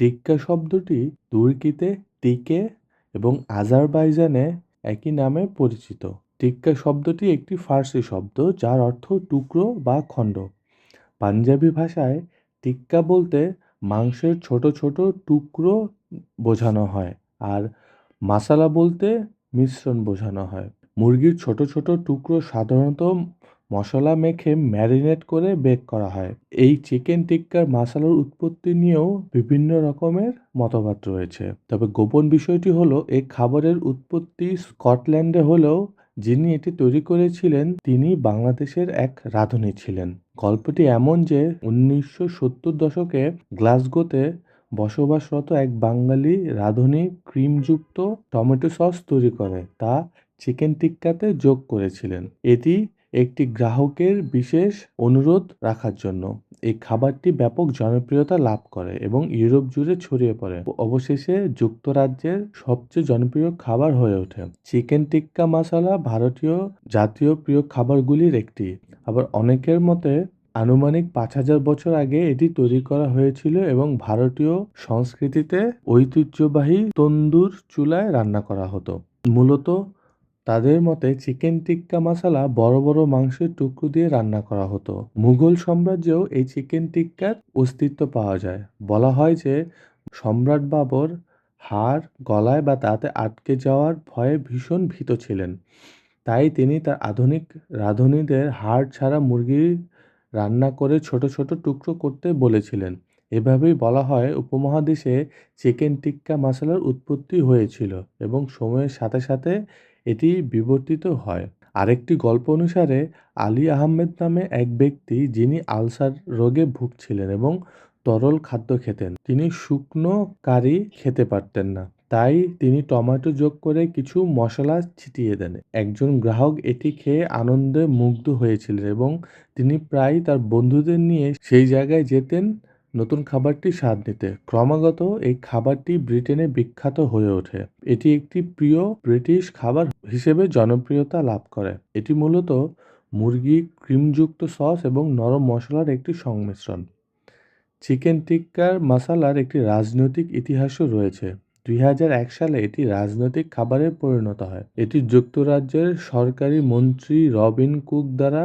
টিক্কা শব্দটি তুর্কিতে টিকে এবং আজারবাইজানে একই নামে পরিচিত। টিক্কা শব্দটি একটি ফার্সি শব্দ যার অর্থ টুকরো বা খণ্ড। পাঞ্জাবি ভাষায় টিক্কা বলতে মাংসের ছোট ছোট টুকরো বোঝানো হয় আর মাসালা বলতে মিশ্রণ বোঝানো হয়। মুরগির ছোট ছোট টুকরো সাধারণত মশলা মেখে ম্যারিনেট করে বেক করা হয়। এই চিকেন টিক্কার মশালার উৎপত্তি নিয়েও বিভিন্ন রকমের মতবাদ রয়েছে। তবে গোপন বিষয়টি হলো এই খাবারের উৎপত্তি স্কটল্যান্ডে হলেও যিনি এটি তৈরি করেছিলেন, তিনি বাংলাদেশের এক রাঁধুনি ছিলেন। গল্পটি এমন যে, উনিশশো সত্তর দশকে গ্লাসগোতে বসবাসরত এক বাঙালি রাঁধুনি ক্রিমযুক্ত টমেটো সস তৈরি করে, তা চিকেন টিক্কাতে যোগ করেছিলেন। এটি একটি গ্রাহকের বিশেষ অনুরোধ রাখার জন্য। এই খাবারটি ব্যাপক জনপ্রিয়তা লাভ করে এবং ইউরোপ জুড়ে ছড়িয়ে পড়ে। অবশেষে যুক্তরাজ্যের সবচেয়ে জনপ্রিয় খাবার হয়ে ওঠে। চিকেন টিক্কা মশালা ভারতীয় জাতীয় প্রিয় খাবারগুলির একটি। আবার অনেকের মতে, আনুমানিক পাঁচ হাজার বছর আগে এটি তৈরি করা হয়েছিল এবং ভারতীয় সংস্কৃতিতে ঐতিহ্যবাহী তন্দুর চুলায় রান্না করা হতো। মূলত তাদের মতে চিকেন টিক্কা মশালা বড় বড় মাংসের টুকরো দিয়ে রান্না করা হতো। মুঘল সাম্রাজ্যেও এই চিকেন টিক্কার অস্তিত্ব পাওয়া যায়। বলা হয় যে, সম্রাট বাবর হাড়, গলায় বা তাতে আটকে যাওয়ার ভয়ে ভীষণ ভীত ছিলেন। তাই তিনি তার আধুনিক রাঁধুনিদের হাড় ছাড়া মুরগি রান্না করে ছোট ছোট টুকরো করতে বলেছিলেন। এভাবেই বলা হয় উপমহাদেশে চিকেন টিক্কা মশালার উৎপত্তি হয়েছিল এবং সময়ের সাথে সাথে এটি বিবর্তিত হয়। আরেকটি গল্প অনুসারে, আলী আহমেদ নামে এক ব্যক্তি যিনি আলসার রোগে ভুগছিলেন এবং তরল খাদ্য খেতেন। তিনি শুকনো কারি খেতে পারতেন না। তাই তিনি টমেটো যোগ করে কিছু মশলা ছিটিয়ে দেন। একজন গ্রাহক এটি খেয়ে আনন্দে মুগ্ধ হয়েছিলেন এবং তিনি প্রায়ই তার বন্ধুদের নিয়ে সেই জায়গায় যেতেন নতুন খাবারটি স্বাদ নিতে। ক্রমাগত এই খাবারটি ব্রিটেনে বিখ্যাত হয়ে ওঠে। এটি একটি প্রিয় ব্রিটিশ খাবার হিসেবে জনপ্রিয়তা লাভ করে। এটি মূলত মুরগি, ক্রিমযুক্ত সস এবং নরম মশলার একটি সংমিশ্রণ। চিকেন টিক্কার মশালার একটি রাজনৈতিক ইতিহাসও রয়েছে। দুই হাজার এক সালে এটি রাজনৈতিক খাবারে পরিণত হয়। এটি যুক্তরাজ্যের সরকারি মন্ত্রী রবিন কুক দ্বারা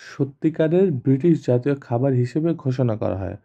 সত্যিকারের ব্রিটিশ জাতীয় খাবার হিসেবে ঘোষণা করা হয়।